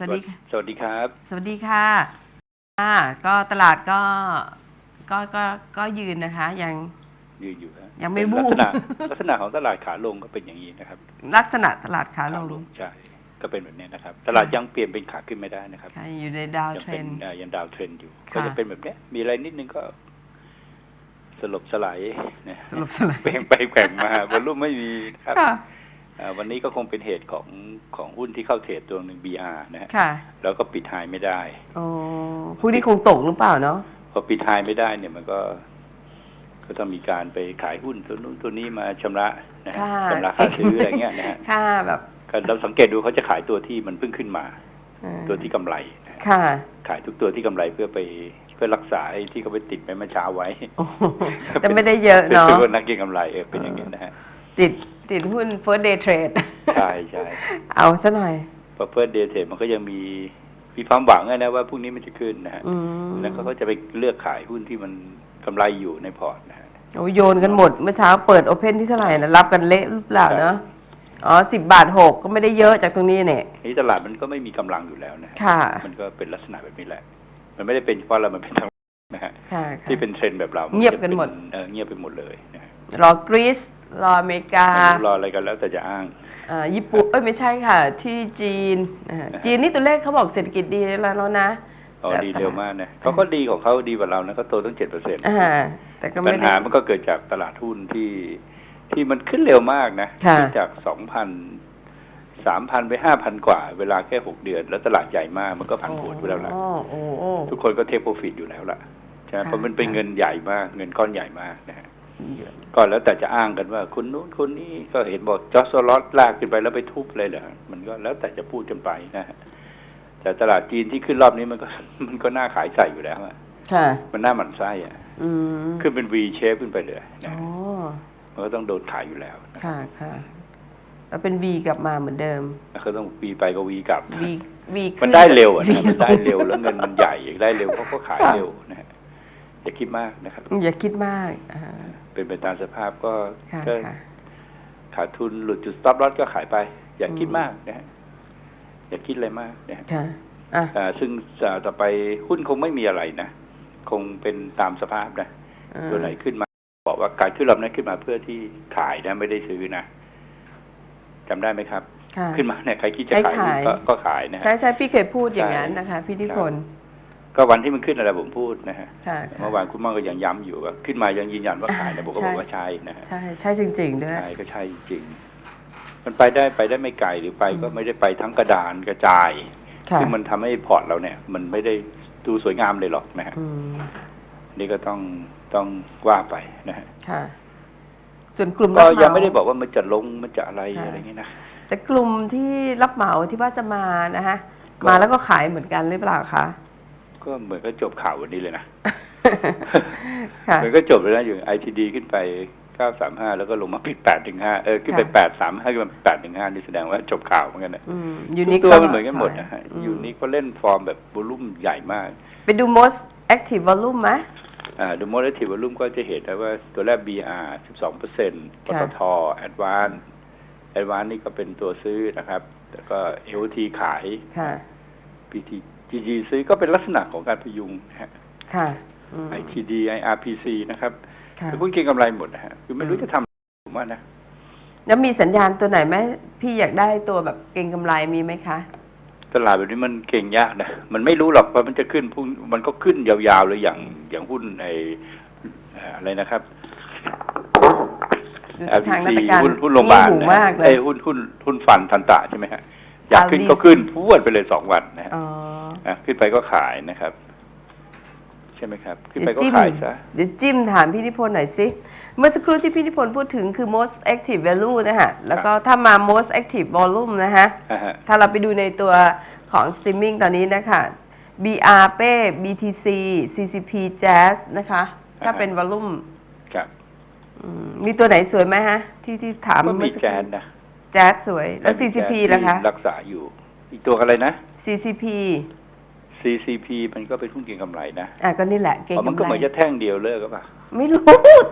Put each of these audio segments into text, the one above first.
สวัสดีค่ะ สวัสดีครับ สวัสดีค่ะอ่าก็ตลาดก็ก็ก็ก็ยืนนะคะ ยังยืนอยู่ฮะยังไม่เป็นวูบลักษณะลักษณะของตลาดขาลงก็เป็นอย่างนี้นะครับ ลักษณะตลาดขาลงใช่ก็เป็นแบบนี้นะครับ ตลาดยังเปลี่ยนเป็นขาขึ้นไม่ได้นะครับค่ะอยู่ในดาวยังเทรเป็นนด์เอ่อยังดาวเทรนด์อยู่ค่ะก็จะเป็นแบบเนี้ยมีอะไรนิดนึงก็สลบสลายนะสรุปสลายแกว่งไปแกว่งมาบรรลุไม่มีนะครับค่ะอ่า วันนี้ก็คงเป็นเหตุของของหุ้นที่เข้าเทรดตัวหนึ่ง BR นะฮะค่ะแล้วก็ปิดไฮไม่ได้โอ้ผู้นี้คงตกหรือเปล่าเนาะพอปิดไฮไม่ได้เนี่ยมันก็ก็ต้องมีการไปขายหุ้นตัวนู้นตัวนี้มาชำระนะฮะค่ะชำระค่าซื้ออะไรเงี้ยนะฮะค่ะแบบก็เราสังเกตดูเขาจะขายตัวที่มันเพิ่งขึ้นมาเอ่อตัวที่กำไรนะฮะค่ะ ขายทุกตัวที่กำไรเพื่อไปเพื่อรักษาไอ้ที่เขาไปติดไปเมื่อเช้าไว้โอ้โหแต่ไม่ได้เยอะเนาะเป็นตัวนักเก็งกำไรเออเป็นอย่างนี้นะฮะติด ติดหุ้น first day trade ใช่ใช่เอาซะหน่อยพอเฟิร์สเดย์เทรดมันก็ยังมีมีความหวังอะนะว่าพรุ่งนี้มันจะขึ้นนะฮะอืมแล้วเขาก็จะไปเลือกขายหุ้นที่มันกำไรอยู่ในพอร์ตนะฮะโอ้โยนกันหมดเมื่อเช้าเปิดโอเพนที่เท่าไหร่นะรับกันเละหรือเปล่าเนาะอ๋อสิบบาทหกก็ไม่ได้เยอะจากตรงนี้เนี่ยนี่ตลาดมันก็ไม่มีกำลังอยู่แล้วนะฮะค่ะมันก็เป็นลักษณะแบบนี้แหละ มันไม่ได้เป็นเฉพราะเรามันเป็นทั้งนะฮะค่ะค่ะที่เป็นเทรนด์แบบเรา เงียบกันหมดเออเงียบไปหมดเลยนะฮะ รอกรีซรออเมริกาไม่รู้รออะไรกันแล้วแต่จะอ้างเอ่อญี่ปุ่นเอ้ยไม่ใช่ค่ะ ที่จีนอ่าจีนนี่ตัวเลขเขาบอกเศรษฐกิจดีแล้วแล้วนะอ๋อแต่ดีเร็วมากนะเขาก็ดีของเขาดีกว่าเรานะเขาโตตั้งเจ็ดเปอร์เซ็นต์อ่าแต่ก็ปัไม่ญได้หามันก็เกิดจากตลาดหุ้นที่ที่มันขึ้นเร็วมากนะค่ะขึ้นจากสองพันสามพันไปห้าพันกว่า เวลาแค่หกเดือน แล้วตลาดใหญ่มากมันก็ผันผวนไปแล้วล่ะโอ้โอ้โอ้ทุกคนก็เทคโปรฟิตอยู่แล้วล่ะใช่ไหมค่ะเพราะมันเป็นค่ะเงินใหญ่มากเงินก้อนใหญ่มากนะฮะ ก็แล้วแต่จะอ้างกันว่าคนนู้นคนนี้ก็เห็นบอกจอสลอตลากขึ้นไปแล้วไปทุบเลยเหรอมันก็แล้วแต่จะพูดกันไปนะฮะแต่ตลาดจีนที่ขึ้นรอบนี้มันก็ มันก็น่าขายใส่อยู่แล้วอะค่ะมันน่าหมั่นไส้อะอืมขึ้นเป็น V shape ขึ้นไปเลยนะอ๋อมันก็ต้องโดนขายอยู่แล้วนะค่ะค่ะแล้วเป็น V กลับมาเหมือนเดิมแล้วเขาต้อง V ไปก็ V กลับ V V มันได้เร็วอะ V นะมันได้เร็วแล้วเงินมันใหญ่อยากได้เร็วเขาก็ขายค่ะเร็วนะฮะ อย่าคิดมากนะครับ อย่าคิดมากอ่าเป็นไปตามสภาพก็ค่ะก็ค่ะ ขาดทุนหลุดจุด stop loss ก็ขายไป อย่าคิดอืม มากนะฮะอย่าคิดอะไรมากนะฮะค่ะอะอ่าซึ่งอ่าต่อไปหุ้นคงไม่มีอะไรนะ คงเป็นตามสภาพนะ อ่าตัวไหนขึ้นมา บอกว่าการขึ้นรอบนั้นขึ้นมาเพื่อที่ขายนะไม่ได้ซื้อนะจำได้ไหมครับ ค่ะ ขึ้นมาเนี่ยใครคิดจะให้ขายหุ้นขาย ก็ก็ขายนะฮะ ใช่ใช่พี่เคยพูดอย่างนั้นใช่นะคะ พี่นิพนธ์ ก็วันที่มันขึ้นอะไรผมพูดนะฮะค่ะเมื่อวานคุณมั่งก็ยังย้ำอยู่ว่าขึ้นมายังยืนยันว่าขายนะผมก็บอกว่าใช่ใช่นะฮะใช่ใช่จริง ๆ ด้วยใช่ก็ใช่จริงๆมันไปได้ไปได้ไม่ไกลหรือไปก็ไม่ได้ไปทั้งกระดานกระจายค่ะซึ่งมันทำให้พอร์ตเราเนี่ย มันไม่ได้ดูสวยงามเลยหรอกนะฮะอืมนี่ก็ต้องต้องว่าไปนะฮะค่ะส่วนกลุ่มก็รับเหยังมาไม่ได้บอกว่ามันจะลงมันจะอะไรค่ะอะไรอย่างเงี้ยนะแต่กลุ่มที่รับเหมาที่ว่าจะมานะคะก็มาแล้วก็ขายเหมือนกันหรือเปล่าคะ ก็เหมือนก็จบข่าววันนี้เลยนะค่ะเหมือนก็จบเลยนะอยู่ไอทีดีขึ้นไปเก้าสามห้าแล้วก็ลงมาปิดแปดถึงห้าเออขึ้นไปค่ะแปดสามห้าขึ้นมาแปดถึงห้านี่แสดงว่าจบข่าวเหมือนกันนะอืมทุยูนิกคตัวมันเหมือนกันหมดนะฮะอืมยูนิคก็เล่นฟอร์มแบบวอลุ่มใหญ่มาก ไปดู most active volume ไหมอ่าดูโมเดลทีวอลุ่มก็จะเห็นได้ว่าตัวแรก BR 12เปอร์เซ็นต์ปค่ะตท Advance Advance นี่ก็เป็นตัวซื้อนะครับ แล้วก็ LT ขายค่ะ PT GG ซื้อก็เป็นลักษณะของการพยุงนะฮะ ค่ะอืม ITD IRPC นะครับค่ะ คือหุ้นเก็งกำไรหมดนะฮะคือไม่รู้อืมจะทำผมว่านะ แล้วมีสัญญาณตัวไหนไหมพี่อยากได้ตัวแบบเก่งกำไรมีไหมคะ ตลาดแบบนี้มันเก่งยากนะ มันไม่รู้หรอกว่ามันจะขึ้นพุ่งมันก็ขึ้นยาวๆเลยอย่างอย่างหุ้นไอเอ่ออะไรนะครับ ดูทิศทางนาฏการหุ้นหุ้นโรงพยาบาลหูนะมากเลไอ้ยหุ้นหุ้นหุ้นฟันทันตะใช่ไหมฮะ อยากขึ้น Aldi ก็ขึ้นพูดไปเลยสองวันนะฮะอ๋ออะขึ้นไปก็ขายนะครับ ใช่ไหมครับ ขึ้นไปก็เดี๋ยวจิ้มขายซะเดี๋ยวจิ้มถามพี่นิพนธ์หน่อยสิ เมื่อสักครู่ที่พี่นิพนธ์พูดถึงคือ most active value นะฮะ แล้วก็ถ้ามา most active volume นะฮะอ่าฮะถ้าเราไปดูในตัวของ streaming ตอนนี้นะคะ BR เป้ BTC CCP Jazz นะคะ ถ้าเป็น volume ครับอืมมีตัวไหนสวยไหมฮะ ที่ที่ถามก็มีเอสัแกนนะแจ๊สสวย แล้วมี CCP แกนล่ะคะที่รักษาอยู่ อีกตัวอะไรนะ CCP CCP มันก็เป็นหุ้นเก็งกำไรนะอะก็นี่แหละ เก่งอ๋อมันก็กำเหไรมือนจะแท่งเดียวเลิกก็ปล่ะไม่รู้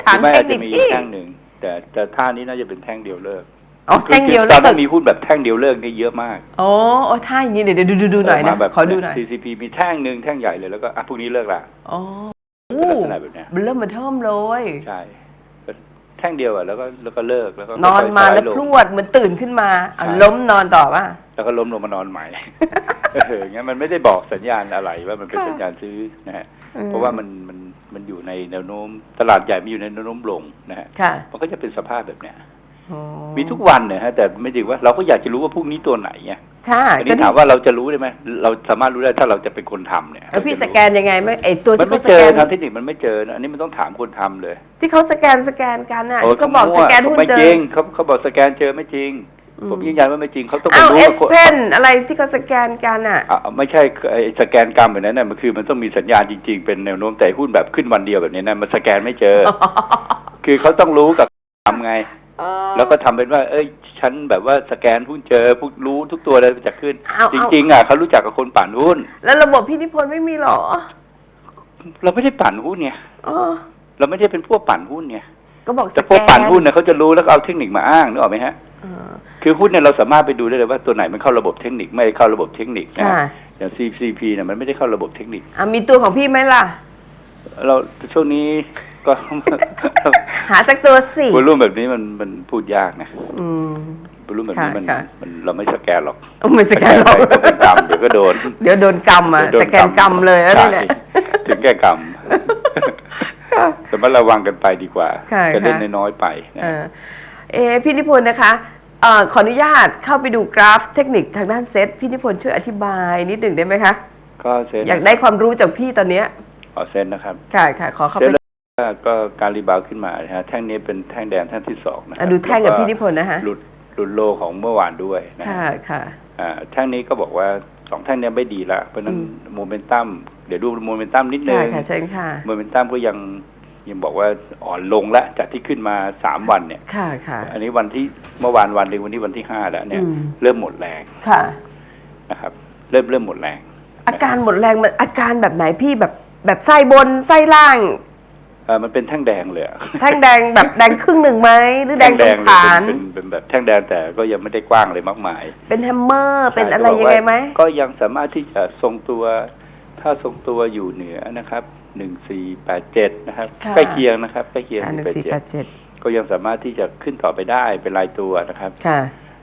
ถามหรือไม่เทอาคจนิจะคมีพี่แท่งหนึ่งแต่แต่ท่านี้น่าจะเป็นแท่งเดียวเลิกอ๋อแท่งเดียวตเลิอนกนั้นมีหุ้นแบบแท่งเดียวเลิกนี่เยอะมากโอ้โอ้ท่าอย่างนี้เดี๋ยวเดี๋ยวดูดูดูหน่อยนะ มาแบบ ขอดูหน่อย CCP มีแท่งหนึ่งแท่งใหญ่เลยแล้วก็อะพวกนี้เลิกละอ๋อเป็นลักษณะแบบเนี้ยมันเริ่มมาเทิมเลย ใช่ แท่งเดียวอะแล้วก็แล้วก็เลิกแล้วก็นอนมาค่ยๆแล้วสได์พรวดเหมือนตื่นขึ้นมาอะใช่ล้มนอนต่อป่ะแล้วก็ล้มลงมานอนใหม่เอองั้นมันไม่ได้บอกสัญญาณอะไรว่ามันเป็นค่ะสัญญาณซื้อนะฮะอืมเพราะว่ามันมันมันอยู่ในแนวโน้มตลาดใหญ่มีอยู่ในแนวโน้มลงนะฮะค่ะมันก็จะเป็นสภาพแบบเนี้ยอ๋อมีทุกวันเนี่ยฮะแต่ไม่ถึงว่าเราก็อยากจะรู้ว่าพรุ่งนี้ตัวไหนไง ค่ะอันก็นี้ถามว่าเราจะรู้ได้ไหมเราสามารถรู้ได้ถ้าเราจะเป็นคนทำเนี่ยแล้วพี่สแกนยังไงไม่ไอตัวมันที่ไม่เขาสเจแกอนทางเทคนิคมันไม่เจอนะอันนี้มันต้องถามคนทำเลยที่เขาสแกนสแกนกันน่ะโที่เขาบอกสแกนหุ้นไม่เจจริองเขาเขาบอกสแกนเจอไม่จริง อืม ผมยืนยันว่าไม่จริงเขาต้องไปอ้าวรู้เอว่าสคนเพนอะไรที่เขาสแกนกันอะ อะไม่ใช่ไอ้สแกนกรรมแบบนั้นน่ะมันคือมันต้องมีสัญญาณจริง ๆ เป็นแนวโน้มแต่หุ้นแบบขึ้นวันเดียวแบบนี้นะมันสแกนไม่เจอ คือเขาต้องรู้กับทำไง แล้วก็ทำเป็นว่า เอ้ย ฉันแบบว่าสแกนหุ้นเจอพูดรู้ทุกตัวเลยจะขึ้น เอาจเอา ริง ๆอะเขารู้จักกับคนปั่นหุ้น แล้วระบบพี่นิพนธ์ไม่มีเหรอเราไม่ได้ปั่นหุ้นไงอ๋อเราไม่ได้เป็นพวกปั่นหุ้นไงก็บอกสแต่แกพวกนปั่นหุ้นเนี่ยเขาจะรู้แล้วก็เอาเทคนิคมาอ้างนึกออกไหมฮะอ่าคือหุ้นเนี่ยเราสามารถไปดูได้เลยว่าตัวไหนมันเข้าระบบเทคนิคไม่เข้าระบบเทคนิคนะค่ะอย่าง CCP เนี่ยมันไม่ได้เข้าระบบเทคนิค อะมีตัวของพี่ไหมล่ะ เราช่วงนี้ก็ หาสักตัวสิวอลุ่มแบบนี้มันมันพูดยากนะอืมวอลุ่มแบบนี้ค่ะมันค่ะ มันเราไม่สแกนหรอกเอาไม่สแกนหรอก ไปก็เป็นกรรมเดี๋ยวก็โดนเดี๋ยวโดนกรรมอะ เดี๋ยวสโดแกนกรรมเลยแล้วนี่แหละใช่ถึงแก้กรรมแต่มาระวังกันไปดีกว่าค่ะจะเล่นค่ะ น้อยๆไปนะ เออเอะพี่นิพนธ์นะคะเอ่อขออนุญาตเข้าไปดูกราฟเทคนิคทางด้านเซตพี่นิพนธ์ช่วยอธิบายนิดหนึ่งได้ไหมคะ ก็เซ็นอยากได้ความรู้จากพี่ตอนเนี้ย ขอเซ็นนะครับค่ะค่ะขอเข้าเซ็ไปนแล้วก็การรีบาวด์ขึ้นมานะฮะแท่งนี้เป็นแท่งแดงแท่งที่สองนะครัอะดูแท่งกับล้วพี่นิพนธ์นะคะหลุดหลุดโลของเมื่อวานด้วยนะฮะ ค่ะค่ะ อ่าแท่งนี้ก็บอกว่าสองแท่งเนี้ยไม่ดีละเพราะฉะนั้นอืม โมเมนตัมเดี๋ยวดูโมเมนตัมนิดนึค่ะงค่ะเชิญค่ะ โมเมนตัมก็ยังยังบอกว่าอ่อนลงแล้วจากที่ขึ้นมาสามวันเนี่ย ค่ะค่ะ อันนี้วันที่เมื่อวานวันหนึ่งวันนี้วันที่ห้าแล้วเนี่ย อืม เริ่มหมดแรงค่ะ นะครับ เริ่มเริ่มหมดแรง อาการหมดแรงมันอาการแบบไหนพี่แบบ แบบไส้บนไส้ล่าง เออมันเป็นแท่งแดงเลยอะแท่งแดงแบบแดงครึ่งหนึ่งไหมหรือแดงตรงเลยฐาน เป็นเป็นเป็นแบบแท่งแดงแต่ก็ยังไม่ได้กว้างเลยมากมายเป็นแฮมเมอร์เป็นอะไรใช่ยังไงไหม ก็ยังสามารถที่จะทรงตัว ถ้าทรงตัวอยู่เหนือนะครับหนึ่งสี่แปดเจ็ดนะครับค่ะ ใกล้เคียงนะครับใกล้เคียงหนึ่ง187สี่แปดเจ็ดก็ยังสามารถที่จะขึ้นต่อไปได้เป็นรายตัวนะครับ ค่ะ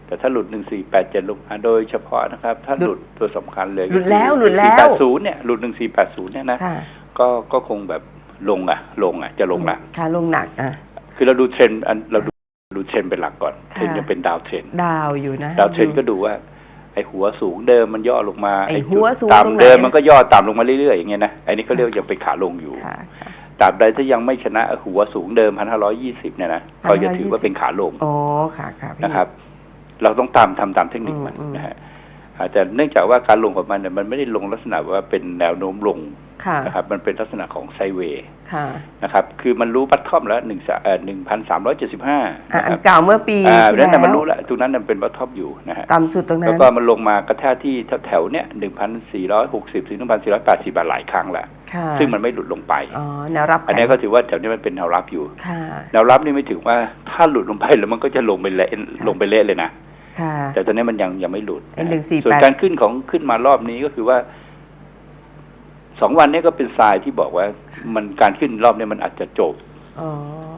แต่ถ้าหลุดหนึ่งสี่แปดเจ็ดลงมาโดยเฉพาะนะครับ ถ้าหหลุลุดดตัวสำคัญเลยหลุดแล้วหลุดแล้วแปดศูนย์เนี่ยหลุดหนึ่งสี่แปดศูนย์เนี่ยนะค่ะก็ก็คงแบบลงอะ ลงอะจะลงละค่ะลงหนักอะคือเราดูเทรนด์อันเราดูดูเทรนด์เป็นหลักก่อนค่ะเทรนด์ยังเป็นดาวเทรนด์ดาวอยู่นะ ดาวเทรนด์ก็ดูว่า ไอ้หัวสูงเดิมมันย่อลงมาไอ้จุดหัวสูงตรงไหนต่ำเดิมมันก็ย่อต่ำลงมาเรื่อยๆอย่างเงี้ยนะไอ้นี่เขาเรียกว่ายังเป็นขาลงอยู่ค่ะค่ะตราบใดถ้ายังไม่ชนะหัวสูงเดิมพันห้าร้อยี่สิบเนี่ยนะก็จะถือว่าเป็นขาลงอ๋อค่ะค่ะพี่นะครับ เราต้องตามทำตามเทคนิคมันอืมอืมนะฮะอ่าแต่เนื่องจากว่าการลงของมันเนี่ยมันไม่ได้ลงลักษณะว่าเป็นแนวโน้มลงค่ะนะครับมันเป็นลักษณะของไซด์เวย์ค่ะนะครับคือมันรู้ปัตทอมแล้วหนึ่งเอ่อหนึ่งพันสามร้อยเจ็ดสิบห้าอะนะคอัรันบเก่าเมื่อปีอ่าที่นั้นแล้น่ะมันวรู้แล้วตรงนั้นน่ะมันเป็นปัตทอมอยู่นะฮะต่ำสุดตรงนั้แล้วนก็มันลงมากระแทกที่แถวๆเนี้ยหนึ่งพันสี่ร้อยหกสิบถึงหนึ่งพันสี่ร้อยแปดสิบาทหลายครั้งแล้วค่ะซึ่งมันไม่หลุดลงไปอ๋อแนวรับ อันนี้ก็ถือว่าแถวนี้มันเป็นแนวรับอยู่ค่ะแนวรับนี่ไม่ถึงว่าถ้าหลุดลงไปแล้วมันก็จะลงไปเละลงไปเละเลยนะค่ะ แต่ตอนนี้มันยังยังไม่หลุดไอ้148ส่วนการขึ้นของขึ้นมารอบนี้ก็คือว่าสองวันนี้ก็เป็นทรายที่บอกว่า มันการขึ้นรอบนี้มันอาจจะจบอ๋อ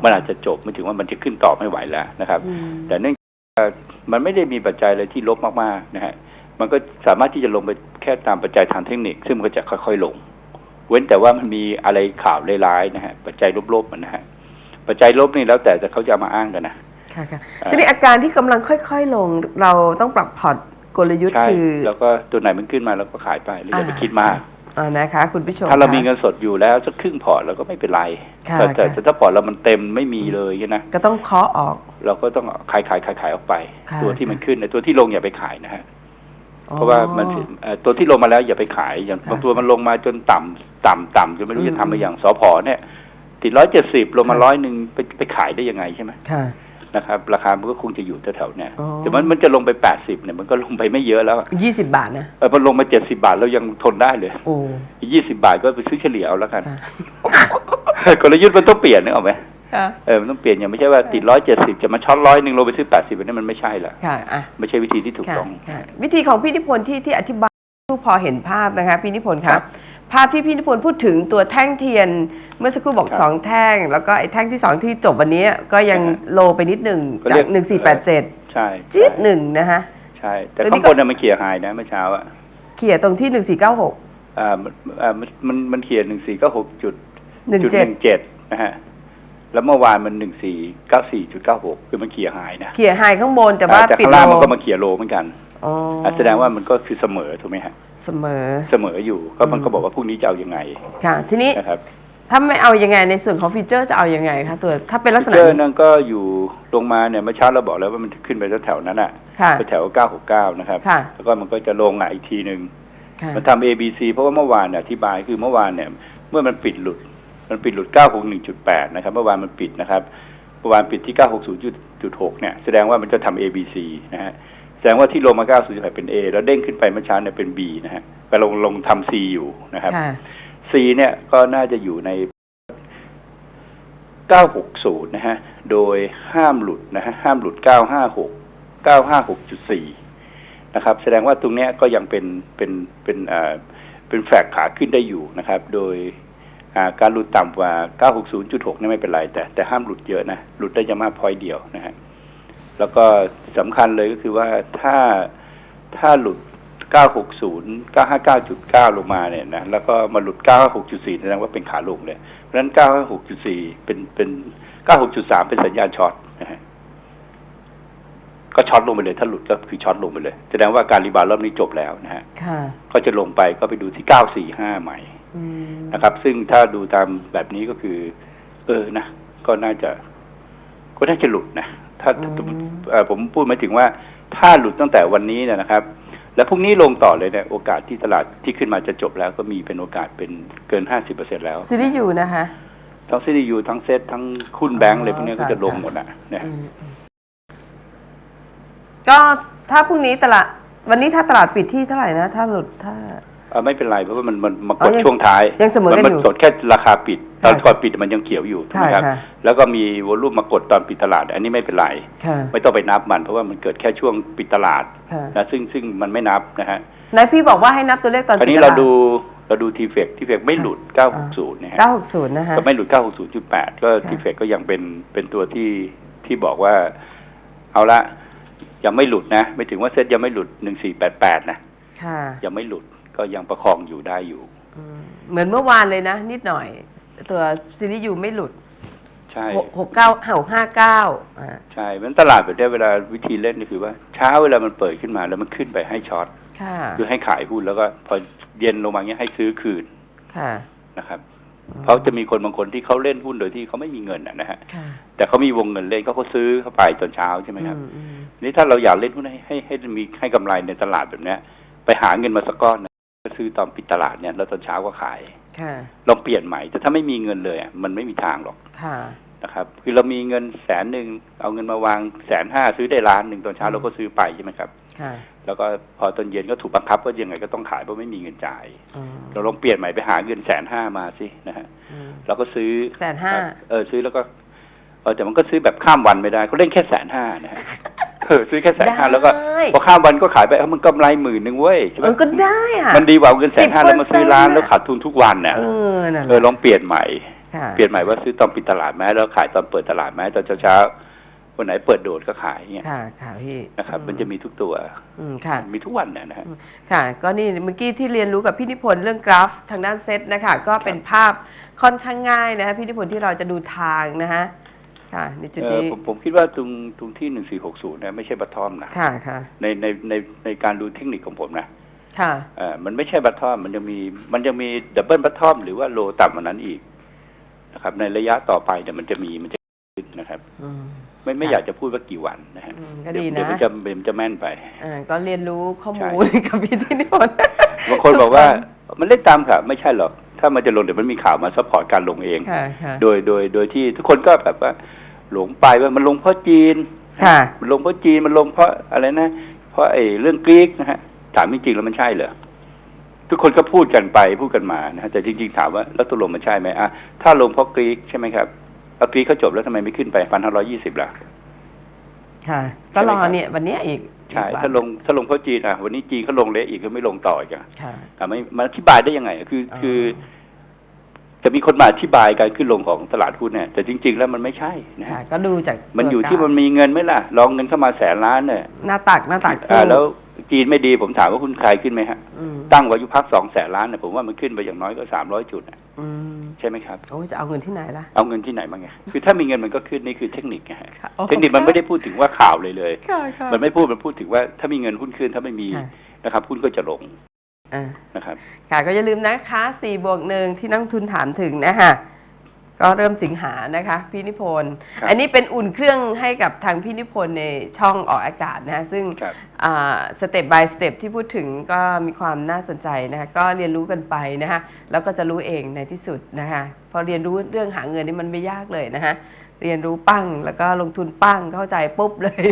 มันอาจจะจบไม่ถึงว่ามันจะขึ้นต่อไม่ไหวแล้วนะครับอืมแต่เนื่องจากมันไม่ได้มีปัจจัยอะไรที่ลบมากๆนะฮะมันก็สามารถที่จะลงไปแค่ตามปัจจัยทางเทคนิค ซึ่งมันก็จะค่อยๆลง เว้นแต่ว่ามันมีอะไรข่าวร้ายๆนะฮะปัจจัยลบๆมันนะฮะปัจจัยลบนี่แล้วแต่จะเขาจะเอามาอ้างกันนะ ค่ะค่ะอ่าทีนี้อาการที่กำลังค่อย ๆ ลงเราต้องปรับพอร์ตกลยุทธ์ใช่คือ แล้วก็ตัวไหนมันขึ้นมาเราก็ขายไปหรืออย่าไปคิดมากอ่านะคะ คุณผู้ชมถ้าเรามีคะเงินสดอยู่แล้วสักครึ่งพอร์ตเราก็ไม่เป็นไรค่ะแต่แต่ค่ะแต่ถ้าพอร์ตเรามันเต็มไม่มีเลยนะก็ต้องเคาะออก เราก็ต้องขายขายขายขายออกไปค่ะตัวที่มันขึ้นในตัวที่ลงอย่าไปขายนะฮะอ๋อเพราะว่ามันถึงเอ่อตัวที่ลงมาแล้วอย่าไปขาย อย่างค่ะบางตัวมันลงมาจนต่ำต่ำต่ำจนไม่รู้อืมจะทำอะไรอย่างสอพอเนี่ยติดร้อยเจ็ดสิบลงมาค่ะร้อยหนึ่งไปไปขายได้ยังไงใช่ไหมค่ะ นะครับ ราคามันก็คงจะอยู่แถวๆเนี่ยอ๋อแต่มันมันจะลงไปแปดสิบเนี่ยมันก็ลงไปไม่เยอะแล้วยี่สิบบาทนะเออมันลงมาเจ็ดสิบาทเรายังทนได้เลยโอ้อีกยี่สิบาทก็ไปซื้อเฉลี่ยเอาแล้วกันค่ะกลยุทธ์มันต้องเปลี่ยนนึกออกไหมค่ะเออมันต้องเปลี่ยนอย่างไม่ใช่ว่าติดร้อยเจ็ดสิบจะมาช็อตร้อยหนึ่งลงไปซื้อแปดสิบอันนี้มันไม่ใช่ละค่ะอะไม่ใช่วิธีที่ถูกค่ะต้องค่ะวิธีของพี่นิพนธ์ที่ที่อธิบายผู้พอเห็นภาพนะคะพี่นิพนธ์ครัคะบ ภาพที่พี่นิพนธ์พูดถึงตัวแท่งเทียน เมื่อสักครู่บอกครับสองแท่ง แล้วก็ไอ้แท่งที่สองที่จบวันนี้ก็ยังอ่าฮะโลไปนิดหนึ่งก็จาเรียกกหนึ่งสี่แปดเจ็ดใช่จี๊ดหนึ่งนะคะใช่ แต่ตัวนี้ข้างก็บนน่ะมันเขี่ยหายนะเมื่อเช้าอะเขี่ยตรงที่หนึ่งสี่เก้าหกอ่ามันอ่ามันมันมันเขียนหนึ่งสี่ก็หกจุดหนึ่งจุดเจ็หดนึ่งเจ็ดนะฮะแล้วเมื่อวานมันหนึ่งสี่เก้าสี่จุดเก้าหกคือมันเขี่ยหายนะเขี่ยไฮข้างบนแต่ว่าอ่แต่ปิดข้างโลล่างมันก็มาเขี่ยโลเหมือนกันอ๋อออะ แสดงว่ามันก็คือเสมอถูกไหมฮะเสมอเสมออยู่ก็มันอืมก็บอกว่าพรุ่งนี้จะเอายังไง ค่ะ ทีนี้นะครับถ้าไม่เอายังไงในส่วนของฟีเจอร์จะเอายังไงคะตัวถ้าเป็นลักษณะเจอนี้นั่นก็อยู่ลงมาเนี่ยเมื่อเช้าเราบอกแล้วว่ามันขึ้นไปแถวๆนั้นอะค่ะไปแถวเก้าหกเก้านะครับค่ะแล้วก็มันก็จะลงอะอีกทีหนึ่งค่ะมันทำ A B C เพราะว่าเมื่อวานเนี่ยอธิบายคือเมื่อวานเนี่ย เมื่อมันปิดหลุด มันปิดหลุด 961.8 นะครับ เมื่อวานมันปิดนะครับเมื่อวานปิดที่ 960.6 เนี่ยแสดงว่ามันจะทำ A B C นะฮะแส ดงว่าที่ลงมา960เป็น A แล้วเด้งขึ้นไปเมื่อเช้าเนี่ยเป็น B นะฮะไปลงลงทำ C อยู่นะครับค่ะ C เนี่ยก็น่าจะอยู่ใน 960 นะฮะ โดยห้ามหลุดนะฮะ ห้ามหลุด 956 956.4 นะครับ แสดงว่าตรงเนี้ยก็ยังเป็นเป็นเป็นอ่าเป็นแฟกขาขึ้นได้อยู่นะครับ โดยอ่าการหลุดต่ำกว่า 960.6เนี่ยไม่เป็นไร แต่แต่ห้ามหลุดเยอะนะ หลุดได้จะมากพอยเดียวนะฮะ แล้วก็สำคัญเลยก็คือว่าถ้าถ้าหลุด 960 959.9 ลงมาเนี่ยนะแล้วก็มาหลุด 956.4แสดงว่าเป็นขาลงเลย เพราะฉะนั้น 956.4 เป็นเป็น 96.3 เป็นสัญญาณช็อตนะฮะก็ช็อตลงไปเลย ถ้าหลุดก็คือช็อตลงไปเลย แสดงว่าการรีบาวด์รอบนี้จบแล้วนะฮะค่ะก็จะลงไปก็ไปดูที่ 945 ใหม่อืมนะครับ ซึ่งถ้าดูตามแบบนี้ก็คือ เออนะก็น่าจะ ก็น่าจะหลุดนะ ถ้าถ้าเอ่อผมพูดหมายถึงว่าถ้าหลุดตั้งแต่วันนี้เนยนะครับ แล้วพรุ่งนี้ลงต่อเลยเนี่ยโอกาสที่ตลาดที่ขึ้นมาจะจบแล้วก็มีเป็นโอกาสเป็นเกิน50%แล้วซีรีส์อยู่นะคะทั้งซีดียูทั้งเซตทั้งคุณแบงก์อะไรพวกเนี้ยอ๋อก็จะลงค่ะหมดนะเนี่ยอืมอืมก็ถ้าพรุ่งนี้ตลาดวันนี้ถ้าตลาดปิดที่เท่าไหร่นะ ถ้าหลุดถ้าเอ่อไม่เป็นไรเพราะว่ามันมันมากอ๋ดอยังช่วงท้ายยังเสมอกันมัอยู่กดแค่ราคาปิด ตอนค่ะก่อนปิดมันยังเขียวอยู่ถูกไหมครับ ค่ะ แล้วก็มีวอลลุ่มมากดตอนปิดตลาด อันนี้ไม่เป็นไร ค่ะไม่ต้องไปนับมัน เพราะว่ามันเกิดแค่ช่วงปิดตลาดค่ะนะซึ่งซึ่งมันไม่นับนะฮะนายพี่บอกว่าให้นับตัวเลขตอนคราวปิดนี้ตเราลาดดูเราดูทีเฟกทีเฟกไม่หลุด 960นะฮะ 960 นะคะ ก็ไม่หลุด 960.8 ก็ค่ะ ทีเฟกก็ยังเป็นเป็นตัวที่ที่บอกว่า เอาละยังไม่หลุดนะ ไม่ถึงว่าเซ็ตยังไม่หลุด 1488 นะ ค่ะ ยังไม่หลุด ก็ยังประคองอยู่ได้อยู่อืมเหมือนเมื่อวานเลยนะ นิดหน่อย ตัวซีรีส์ยูไม่หลุดใช่หกหกเก้าหกห้าเก้าอ่าใช่เพราะฉะนั้นตลาดแบบเนี้ยเวลาวิธีเล่นนี่คือว่า เช้าเวลามันเปิดขึ้นมาแล้วมันขึ้นไปให้ช็อตค่ะคือให้ขายหุ้นแล้วก็พอเย็นลงมาเงี้ยให้ซื้อคืนค่ะนะครับเพราะจะมีคนบางคนที่เขาเล่นหุ้นโดยที่เขาไม่มีเงินนะนะฮะค่ะแต่เขามีวงเงินเล่นเขาก็ซื้อเข้าไปตอนเช้าใช่ไหมครับอืมอืมนี่ถ้าเราอยากเล่นหุ้นให้ให้ให้มีให้กำไรในตลาดแบบเนี้ยไปหาเงินมาสักก้อนนะ ก็ซื้อตอนปิดตลาดเนี่ยแล้วตอนเช้าก็ขายค่ะลองเปลี่ยนใหม่ แต่ถ้าไม่มีเงินเลยอะมันไม่มีทางหรอกค่ะนะครับ คือเรามีเงินแสนหนึ่งเอาเงินมาวางแสนห้าซื้อได้ล้านหนึ่งตอนเช้าเราก็ซื้อไปใช่ไหมครับค่ะแล้วก็พอตอนเย็นก็ถูกบังคับว่ายังไงก็ต้องขายเพราะไม่มีเงินจ่ายอืมเราลองเปลี่ยนใหม่ไปหาเงินแสนห้ามาสินะฮะอืมเราก็ซื้อแสนห้าเออซื้อแล้วก็เออแต่มันก็ซื้อแบบข้ามวันไม่ได้เขาเล่นแค่แสนห้านะฮะ เออซื้อแค่แสนห้าแล้วก็ได้พอข้ามวันก็ขายไปเออมันกำไรหมื่นหนึ่งเว้ยใช่ไหมเออก็ได้อะมันดีกว่าเอาเงินแสนห้าแล้วมาซื้อร้าน10%แล้วขาดทุนทุกวันเนี่ยเออนั่นแหเออละลองเปลี่ยนใหม่ค่ะเปลี่ยนใหม่ว่าซื้อตอนปิดตลาดไหมแล้วขายตอนเปิดตลาดไหมตอนเช้าๆวันไหนเปิดโดดก็ขายเงี้ยค่ะค่ะพี่นะครับ มันจะมีทุกตัวอืมค่ะมีทุกวันเนี่ยนะฮะค่ะ ก็นี่เมื่อกี้ที่เรียนรู้กับพี่นิพนธ์เรื่องกราฟทางด้านเซตนะคะก็เป็นภาพค่อนข้างง่ายนะคะพี่นิพนธ์ที่เราจะดูทางนะคะ ค่ะในจุดเออนี้ผมผมคิดว่าตรงตรงที่หนึ่งสี่หกศูนย์เนี่ยไม่ใช่บัตทอมนะค่ะค่ะในในในในการดูเทคนิคของผมนะ ค่ะเออมันไม่ใช่บัตทอมมันจะมีมันจะมีดับเบิลบัตทอมหรือว่าโลต่ำกว่านั้นอีกนะครับ ในระยะต่อไปเนี่ยมันจะมีมันจะขึ้นนะครับอืมไม่ไม่ค่ะอยากจะพูดว่ากี่วันนะฮะอืมก็เดี๋ยวดีเดี๋ยวนะมันจะเดี๋ยวมันจะแม่นไปอ่าก็เรียนรู้ข้อมูลใช่กับพี่นิพนธ์บางคนบอกว่ามันเล่นตามข่าวไม่ใช่หรอก ถ้ามันจะลงเดี๋ยวมันมีข่าวมาซัพพอร์ตการลงเองค่ะค่ะโดยโดยโดยที่ทุกคนก็แบบว่า หลงไปว่ามันลงเพราะจีนค่ะมันลงเพราะจีนมันลงเพราะอะไรนะ เพราะไอ้เรื่องกรีกนะฮะถามจริงๆแล้วมันใช่เหรอทุกคนก็พูดกันไปพูดกันมานะฮะแต่จริงๆถามว่าแล้วตกลงมันใช่ไหมอะถ้าลงเพราะกรีกใช่ไหมครับเอเอาปีเขาจบแล้วทำไมไม่ขึ้นไปพันห้าร้อยี่สิบล่ะค่ะก็รอเนี่ยวันเนี้ยอีกใช่อีกวันถ้าลงถ้าลงเพราะจีนอะวันนี้จีนเขาลงเละอีกก็ไม่ลงต่ออีกอะค่ะอะไม่มันอธิบายได้ยังไงอะคืออ๋อคือ จะมีคนมาอธิบายการขึ้นลงของตลาดหุ้นเนี่ยแต่จริง ๆ แล้วมันไม่ใช่นะค่ะฮะก็ดูจากมันอยู่ตัวที่กราฟมันมีเงินไหมล่ะลองเงินเข้ามาแสนล้านเนี่ยหน้าตักหน้าตักอ่าสู้แล้วจีนไม่ดีผมถามว่าคุณใครขึ้นไหมฮะอืมตั้งวายุพักสองแสนล้านเนี่ยผมว่ามันขึ้นไปอย่างน้อยก็สามร้อยจุดอะอืมใช่ไหมครับโอ้ยจะเอาเงินที่ไหนล่ะ เอาเงินที่ไหนมาไงคือถ้ามีเงินมันก็ขึ้นนี่คือเทคนิคไงฮะค่ะเทคนิคมันไม่ได้พูดถึงว่าข่าวเลยเลยค่ะค่ะมันไม่พูดมันพูดถึงว่าถ้ามีเงินหุ้นขึ้นถ้าไม่มีค่ะนะครับหุ้นก็จะลง อ่านะครับค่ะก็อย่าลืมนะคะ4บวกหนึ่งที่นักลงทุนถามถึงนะคะก็เริ่มสิงหานะคะพี่นิพนธ์ครับอันนี้เป็นอุ่นเครื่องให้กับทางพี่นิพนธ์ในช่องออกอากาศนะซึ่งครับสเต็ป by สเต็ปที่พูดถึงก็มีความน่าสนใจนะคะก็เรียนรู้กันไปนะคะแล้วก็จะรู้เองในที่สุดนะคะพอเรียนรู้เรื่องหาเงินนี่มันไม่ยากเลยนะคะ เรียนรู้ปั้งแล้วก็ลงทุนปั้งเข้าใจปุ๊บเลย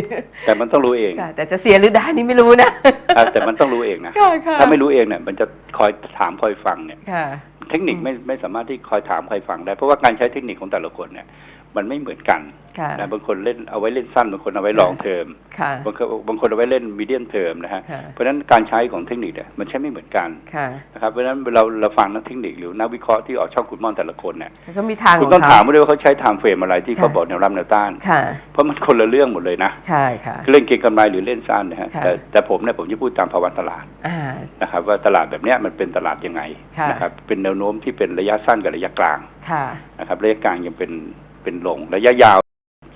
แต่มันต้องรู้เองค่ะแต่จะเสียหรือได้นี่ไม่รู้นะอะแต่มันต้องรู้เองนะค่ะค่ะถ้าไม่รู้เองเนี่ย มันจะคอยถามคอยฟังเนี่ยค่ะเทคนิคไม่ไม่สามารถที่คอยถามคอยฟังได้เพราะว่าการใช้เทคนิคของแต่ละคนเนี่ย มันไม่เหมือนกันค่ะนะบางคนเล่นเอาไว้เล่นสั้นบางคนเอาไว้ลองเทอมค่ะบางคนบางคนเอาไว้เล่นมีเดียมเทอมนะฮะค่ะเพราะฉะนั้นการใช้ของเทคนิคเนี่ยมันใช้ไม่เหมือนกันค่ะนะครับเพราะฉะนั้นเราเราฟังนักเทคนิคหรือนักวิเคราะห์ที่ออกช่องคุณม่อนแต่ละคนเนี่ยก็มีทางขคุณองต้องเขาถามเขาด้วยว่าเขาใช้ไทม์เฟรมอะไรที่เขาค่ะบอกแนวรับแนวต้านค่ะเพราะมันคนละเรื่องหมดเลยนะใช่ค่ะเล่นเก็งกำไรหรือเล่นสั้นนะฮะค่ะแต่แต่ผมเนี่ยผมจะพูดตามภาวะตลาดอ่านะครับว่าตลาดแบบเนี้ยมันเป็นตลาดยังไงค่ะนะครับเป็นแนวโน้มที่เป็นระยะสั้นกับระยะกลางค่ะนะครับระยะกลางยังเป็น เป็นลง ระยะยาว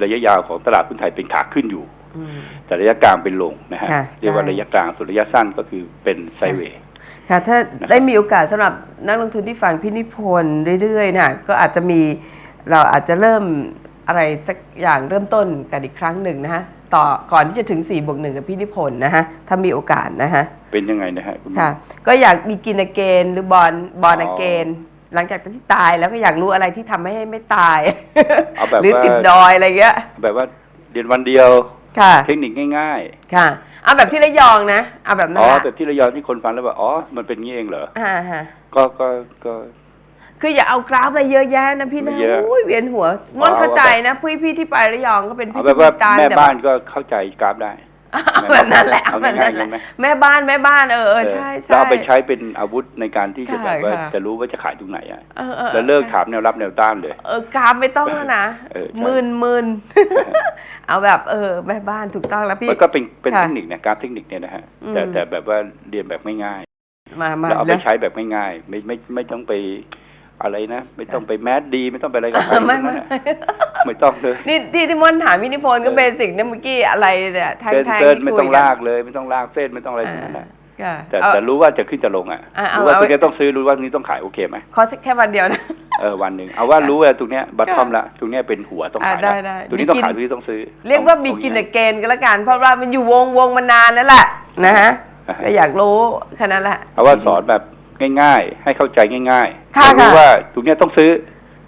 ระยะยาวของตลาดหุ้นไทยเป็นขาขึ้นอยู่อืมแต่ระยะกลางเป็นลงนะฮะค่ะเรียกว่าได้ระยะกลางส่วนระยะสั้นก็คือเป็นไซด์เวย์ค่ะถ้านะครับได้มีโอกาสสำหรับนักลงทุนที่ฟังพี่นิพนธ์เรื่อยๆนะก็อาจจะมีเราอาจจะเริ่มอะไรสักอย่างเริ่มต้นกันอีกครั้งหนึ่งนะฮะต่อก่อนที่จะถึง4บวกหนึ่งกับพี่นิพนธ์นะฮะถ้ามีโอกาสนะฮะเป็นยังไงนะฮะคุณค่ะก็อยากมีกินอเกนหรือบอลบอลอ๋ออเกน หลังจากที่ตายแล้วก็อยากรู้อะไรที่ทำให้ไม่ตาย เอาแบบหรือว่าติดดอยอะไรเงี้ย แบบว่าเรียนวันเดียวค่ะ เทคนิคง่ายค่ะ เอาแบบที่ระยองนะ เอาแบบๆนั้อ๋นอละแบบที่ระยองที่คนฟังแล้วว่าอ๋อ มันเป็นงี้เองเหรออ่าฮะก็ก็ก็คืออย่าเอากราฟอะไรเยอะแยะนะพี่นะไม่เยอะอุ้ยเวียนหัวม่อนเอาเข้าใจนะพี่พี่ที่ไประยองก็เป็นเอาพี่แบบว่าที่ตามแม่แต่บ้านก็เข้าใจกราฟได้ เอาแบบนั้นแหละเอาเอาแบบนั้นแหง่ายๆละใช่ไหมแม่บ้านแม่บ้านเออเออใช่แล้วใช่เอาไปใช้เป็นอาวุธในการที่จะค่ะแบบว่าค่ะจะรู้ว่าจะขายตรงไหนอะเออออแล้วเลิกถามแนวรับแนวต้านเลย เออกราฟไม่ต้องแล้วนะเออใช่หมื่นหมื่นเอาแบบเออแม่บ้านถูกต้องแล้วพี่มันก็เป็นเป็นค่ะเทคนิคนะกราฟเทคนิคเนี่ยนะฮะอืมแต่แต่แบบว่าเรียนแบบง่ายมาๆมาแล้วเอาไปแล้วใช้แบบง่ายๆไม่ไม่ไม่ต้องไปอะไรนะ ไม่ต้องไปแมสดี ไม่ต้องไปอะไรกับใครไม่ทั้งไม่นั้นน่ะ ไม่ต้องเลยนี่ที่ที่มอนถามพี่นิพนธ์ก็เบสิกเนี่ยเมื่อกี้อะไรเนี่ยแทงเดินแทงเดินที่ไม่คุต้อยงกันลากเลยไม่ต้องลากเส้นไม่ต้องอะไรทั้งนั้นนะค่ะแต่เอาแต่รู้ว่าจะขึ้นจะลงอะอะเอารู้ว่าเอาตรงนี้ต้องซื้อรู้ว่าตรงนี้ต้องขายโอเคไหมขอสักแค่วันเดียวนะเออวันหนึ่งเอาว่ารู้ว่าตรงเนี้ยบัตทอมละตรงเนี้ยเป็นหัวต้องขายอะได้ละได้ตรงนี้ต้องมีกินขายตรงนี้ต้องซื้อ เรียกว่ามีกินเอเกนก็แล้วกันเพราะว่ามันอยู่วงวงมานานแล้วแหละนะฮะอ่าฮะก็อยากรู้แค่นั้นแหละเอาว่าสอนแบบง่าย ๆ ให้เข้าใจง่ายค่ะๆรู้ค่ะว่าตรงเนี้ยต้องซื้อ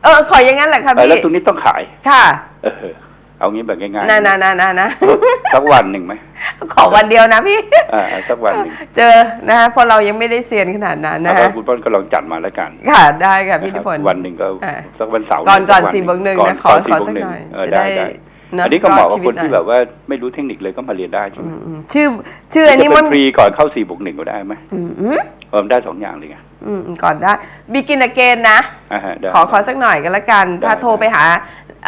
เออขออย่างนั้นแหละค่ะเออพี่แล้วตรงนี้ต้องขาย ค่ะเออ เอางี้แบบง่ายนานานานานะสักวันหนึ่งไหมขอวันเดียวนะพี่ อ่าสักวันหนึ่งเจอนะฮะเพราะเรายังไม่ได้เซียนขนาดนั้นนะแล้วฮะคุณป้อนก็ลองจัดมาแล้วกันค่ะได้ค่ะพี่นะนิครับพนธ์ วันหนึ่งก็อ่า สักวันเสาร์ก่อนก่อนสัวัสี่บวกหนึ่งก่นะขอก่ขอสี่บวสักหนึ่งหน่อยเออจะได้ได้ได้เะอันนี้ก็เหมาะกับรคนที่ชีวิตหแบน่อยบว่าไม่รู้เทคนิคเลยก็มาเรียนได้ใช่ไหมอืมอืมชื่อชื่ออันนี้จะมัเป็นนฟรีก่อนเข้าสี่บวกหนึ่งก็ได้ไหมอืมอืมเออมันได้สองอย่างเลยไง อืมก่อนได้บิกินเกนนะ อ่าฮะได้ขอขอสักหน่อยกันละกันได้ถ้าโทรได้ไปหา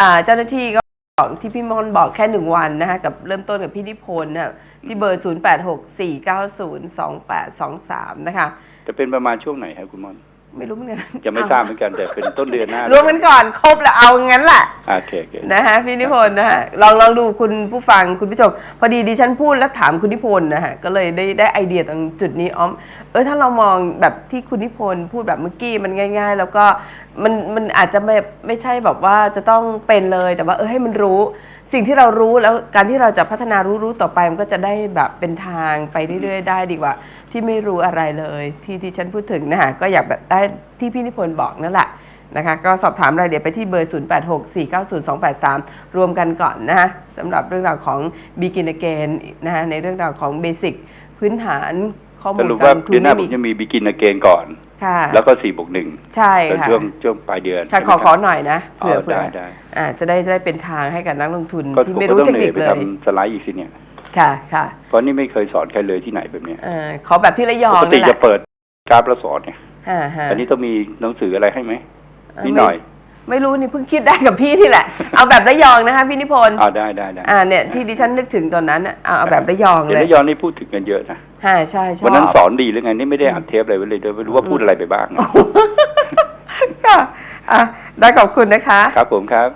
อ่าเจ้าหน้าที่ก็บอกที่พี่มอนบอกแค่หนึ่งวันนะคะกับเริ่มต้นกับพี่นิพนธ์น่ะที่เบอร์ 0 8 6 4 9 0 2 8 2 3 นะคะ จะเป็นประมาณช่วงไหนครับคุณมอน ไม่รู้เหมือนกันจะไม่ทราบเหมือนกันแต่เป็นต้นเดือนหน้ารวมกันก่อนครบแล้วเอางั้นแหละอ่าโอเคโอเคนะฮะพี่นิพนธ์นะฮะลองลองดูคุณผู้ฟังคุณผู้ชม พอดีดิฉันพูดแล้วถามคุณนิพนธ์นะฮะก็เลยได้ได้ไอเดียตรงจุดนี้อ้อมเออถ้าเรามองแบบที่คุณนิพนธ์พูดแบบเมื่อกี้มันง่าย ๆ แล้วก็มันมันอาจจะไม่ไม่ใช่แบบว่าจะต้องเป็นเลยแต่ว่าเออให้มันรู้ สิ่งที่เรารู้แล้วการที่เราจะพัฒนารู้รู้ต่อไปมันก็จะได้แบบเป็นทางไปเรื่อยๆ ได้ดีกว่า ที่ไม่รู้อะไรเลยที่ที่ฉันพูดถึงนะฮะก็อยากแบบได้ที่พี่นิพนธ์บอกนั่นแหละนะคะก็สอบถามรายละเอียดไปที่เบอร์ 0864902283 รวมกันก่อนนะฮะสำหรับเรื่องราวของ Begin Again นะฮะในเรื่องราวของเบสิกพื้นฐานข้อมูสลรุปกาว่ารลงทุเดือนนหน้าผไม่มมีจะมีบิกินเกนก่อน ค่ะ แล้วก็สี่บวกหนึ่งใช่เป็นค่ะ ช่วงช่วงปลายเดือนค่ะใช่ไหขมอขคอรับหน่อยนะอ๋อเผื่อเผื่อได้ได้อ่าจะได้จะได้เป็นทางให้กับนักลงทุนก็ที่ผมไม่ก็รู้ต้อเทงคเหนื่นิอยคไปเลยทำสไลด์อีกทีเนี่ย ค่ะค่ะเพราะนี่ไม่เคยสอนใครเลยที่ไหนแบบเนี้ยเอ่อขอแบบที่ระยอปงกตินั่นแหจะละเปิดกราฟแล้วสอนเนี่ยอ่าฮะอันนี้ต้องมีหนังสืออะไรให้ไหมเอ่อนิดหน่อยไม่ไม่รู้นี่เพิ่งคิดได้กับพี่นี่แหละ เอาแบบระยองนะคะพี่นิพนธ์อ่าได้ได้ได้อ่าเนี่ยที่ดิฉันนึกถึงตอนนั้นน่ะเอาเอาแบบระยองเห็นเลยแล้วยอนนี่พูดถึงกันเยอะนะฮะใช่ชอบ วันนั้นสอนดีหรือไงนี่ไม่ได้อัดเทปอะไรไว้เลยเดี๋ยวไม่รู้ว่าพูดอะไรไปบ้างค่ะอะได้ขอบคุณนะคะ ครับผมครับ